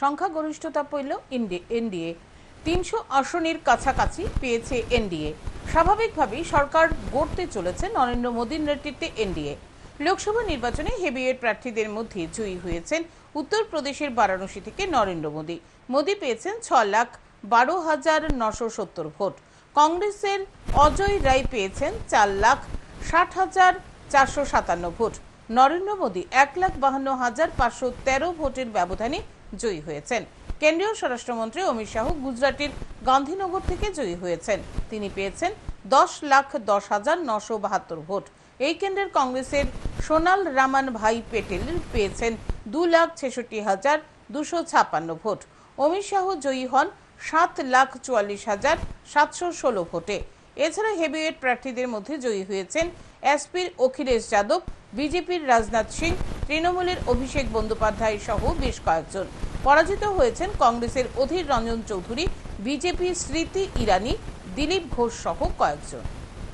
সংখ্যাগরিষ্ঠতা পেল এনডিএ। তিনশো আসনের কাছাকাছি পেয়েছে এনডিএ। স্বাভাবিকভাবেই সরকার গড়তে চলেছে নরেন্দ্র মোদীর নেতৃত্বে এনডিএ। লোকসভা নির্বাচনে হেভিওয়েট প্রার্থীদের মধ্যে জয়ী হয়েছেন উত্তরপ্রদেশের বারাণসী থেকে নরেন্দ্র মোদী। মোদী পেয়েছেন ছ লাখ বারো হাজার নশো সত্তর ভোট। কংগ্রেসের অজয় রায় পেয়েছেন চার লাখ ষাট হাজার চারশো সাতান্ন ভোট। নরেন্দ্র মোদী এক লাখ বাহান্ন হাজার পাঁচশো তেরো ভোটের ব্যবধানে জয়ী হয়েছেন। কেন্দ্রীয় স্বরাষ্ট্রমন্ত্রী অমিত শাহ গুজরাটের গান্ধীনগর থেকে জয়ী হয়েছেন। তিনি পেয়েছেন দশ লাখ দশ হাজার নশো বাহাত্তর ভোট। এই কেন্দ্রের কংগ্রেসের সোনাল রামান ভাই পেটেল পেয়েছেন দু লাখ ছেষট্টি হাজার দুশো ছাপ্পান্ন ভোট। অমিত শাহ জয়ী হন সাত লাখ চুয়াল্লিশ হাজার সাতশো ষোলো ভোটে। এছাড়া হেভিওয়েট প্রার্থীদের মধ্যে জয়ী হয়েছেন এসপির অখিলেশ যাদব, বিজেপির রাজনাথ সিং তৃণমূলের অভিষেক বন্দ্যোপাধ্যায় সহ বেশ কয়েকজন। পরাজিত হয়েছেন কংগ্রেসের অধীর রঞ্জন চৌধুরী, বিজেপির স্মৃতি ইরানি, দিলীপ ঘোষ সহ কয়েকজন।